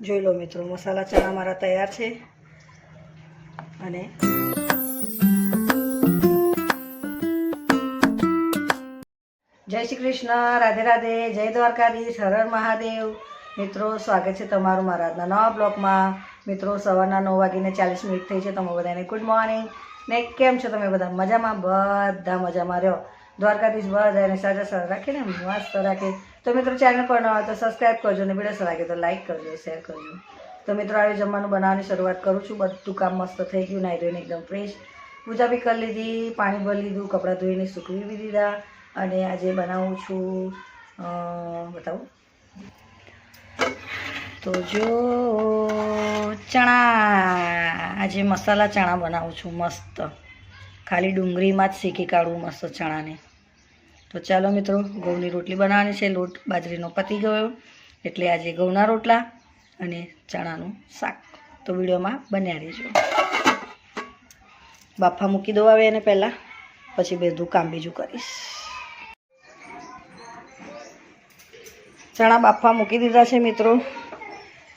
જોઈ લો મિત્રો, મસાલા ચણા મારા તૈયાર છે. અને જય શ્રી કૃષ્ણ, રાધે રાધે, જય દ્વારકાધીશ હરર હર મહાદેવ. મિત્રો, સ્વાગત છે તમારું મારા આજના નવા બ્લોગમાં. મિત્રો, સવારના નવ વાગીને ચાલીસ મિનિટ થઈ છે, તમે બધાને ગુડ મોર્નિંગ. ને કેમ છો તમે બધા? મજામાં? બધા મજામાં રહ્યો. દ્વારકાધીશ બધાને સાજા સારા રાખીને, મસ્ત રાખે. તો મિત્રો ચેનલ પર ન હોય તો સબસ્ક્રાઈબ કરજો ને વીડિયો લાગે તો લાઈક કરજો શેર કરજો. તો મિત્રો આવે જમવાનું બનાવવાની શરૂઆત કરું છું. બધું કામ મસ્ત થઈ ગયું, નાઈ ધોઈને એકદમ ફ્રેશ પૂજા બી કરી લીધી, પાણી ભરી લીધું, કપડાં ધોઈને સૂકવી બી દીધા અને આજે બનાવું છું બતાવું. તો જો, ચણા. આજે મસાલા ચણા બનાવું છું મસ્ત. ખાલી ડુંગળીમાં જ શીખી કાઢવું મસ્ત ચણાને. તો ચાલો મિત્રો ઘઉંની રોટલી બનાવવાની છે. લોટ બાજરીનો પતી ગયો. એટલે આજે ઘઉંના રોટલા અને ચણાનું શાક. તો વિડીયોમાં બન્યા રહેજો. બાફા મૂકી દો આવે એને પહેલાં. પછી બધું કામ બીજું કરીશ. ચણા બાફા મૂકી દીધા છે મિત્રો.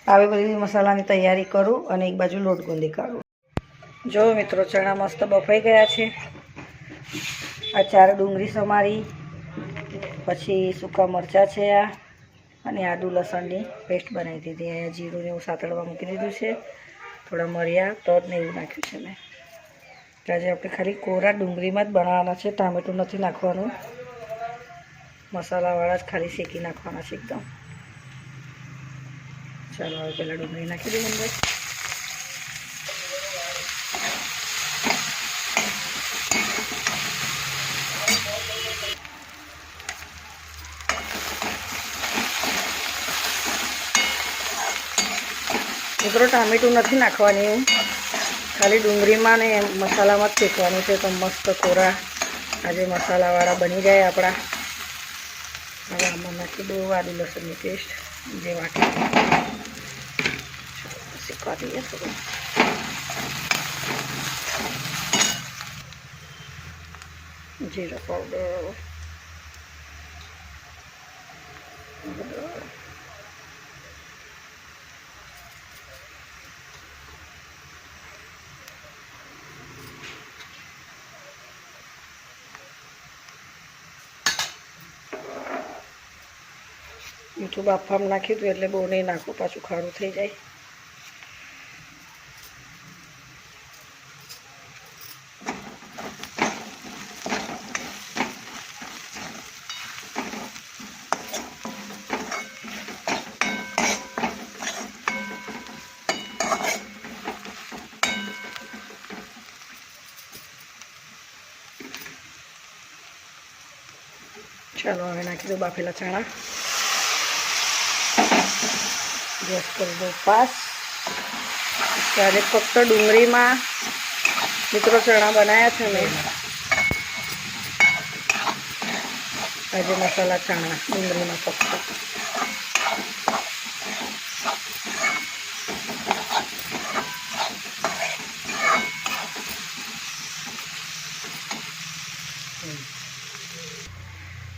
આવી બધી મસાલાની તૈયારી કરું અને એક બાજુ લોટ ગુંદી કાઢું. જો મિત્રો, ચણા મસ્ત બફાઈ ગયા છે. આ ચાર ડુંગળી સમારી. પછી સૂકા મરચાં છે આ. અને આદુ લસણની પેસ્ટ બનાવી દીધી. અહીંયા જીરું ને એવું સાતળવા મૂકી દીધું છે. થોડા મરિયા તદ ને એવું નાખ્યું છે મેં. આજે આપણે ખાલી કોરા ડુંગળીમાં જ બનાવવાના છે. ટામેટું નથી નાખવાનું. મસાલાવાળા જ ખાલી શેકી નાખવાના છે એકદમ. ચાલો, હવે પહેલાં ડુંગળી નાખી દઈએ અંદર. મિત્રો, ટામેટું નથી નાખવાની. ખાલી ડુંગળીમાં ને મસાલામાં જ શેકવાનું છે. તો મસ્ત કોરા આજે મસાલાવાળા બની જાય આપણા. હવે આમાં નાખી દઉં આદુ લસણની પેસ્ટ. જે વાટી શીખવા દઈએ થોડું. જીરા પાવડર મીઠું બાફામાં નાખ્યું હતું એટલે બહુ નહીં નાખવું પાછું ખારું થઈ જાય ચાલો હવે નાખી દો બાફેલા ચણા ગેસ કરી દઉં. પાસ ત્યારે ફક્ત ડુંગળીમાં મિત્રો ચણા બનાવ્યા છે મેં આજે મસાલા ચણા ડુંગળીમાં ફક્ત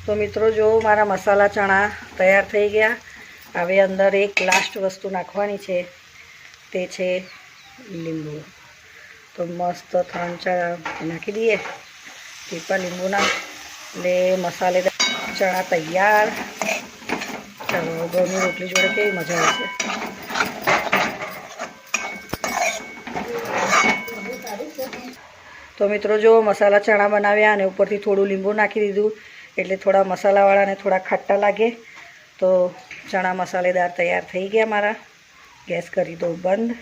તો મિત્રો જો મારા મસાલા ચણા તૈયાર થઈ ગયા. હવે અંદર એક લાસ્ટ વસ્તુ નાખવાની છે, તે છે લીંબુ. તો મસ્ત ત્રણ ચાર નાખી દઈએ પીપા લીંબુના. એટલે મસાલેદાર ચણા તૈયાર. ચાલો ઘઉંની રોટલી જોડે કેવી મજા આવશે. તો મિત્રો જો મસાલા ચણા બનાવ્યા અને ઉપરથી થોડું લીંબુ નાખી દીધું, એટલે થોડા મસાલાવાળાને થોડા ખાટા લાગે, તો ચણા મસાલેદાર તૈયાર થઈ ગયા મારા. ગેસ કરી દો બંધ.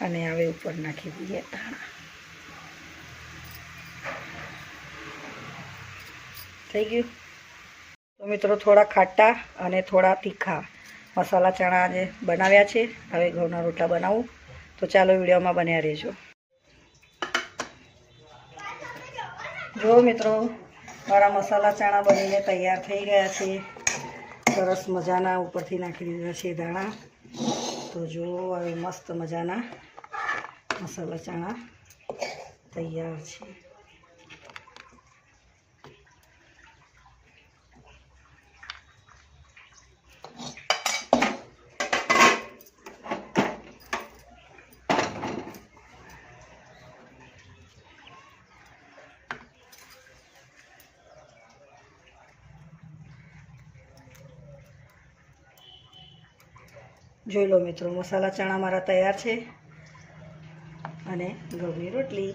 અને હવે ઉપર નાખી દઈએ ધાણા. થઈ ગયું? તો મિત્રો થોડા ખાટા અને થોડા તીખા મસાલા ચણા જે બનાવ્યા છે. હવે ઘઉંના રોટલા બનાવું. તો ચાલો વિડીયોમાં બન્યા રહેજો. જો મિત્રો, મારા મસાલા ચણા બનીને તૈયાર થઈ ગયા છે. સરસ મજાના ઉપરથી નાખી દીધા છે દાણા. તો જુઓ હવે મસ્ત મજાના મસાલા ચણા તૈયાર છે. જોઈ લો મિત્રો, મસાલા ચણા મારા તૈયાર છે અને ઘઉંની રોટલી.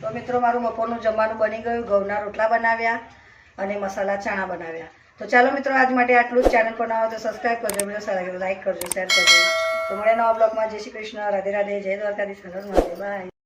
તો મિત્રો, મારું બપોરનું જમવાનું બની ગયું. ઘઉંના રોટલા બનાવ્યા અને મસાલા ચણા બનાવ્યા. તો ચાલો મિત્રો, આજ માટે આટલું જ. ચેનલ પર ના તો સબસ્ક્રાઈબ કરજો મિત્રો સારા લાઈક કરજો શેર કરજો. તો મળે નવા બ્લોગમાં જય શ્રી કૃષ્ણ. રાધે રાધે. જય દ્વારકાધીશ. બાય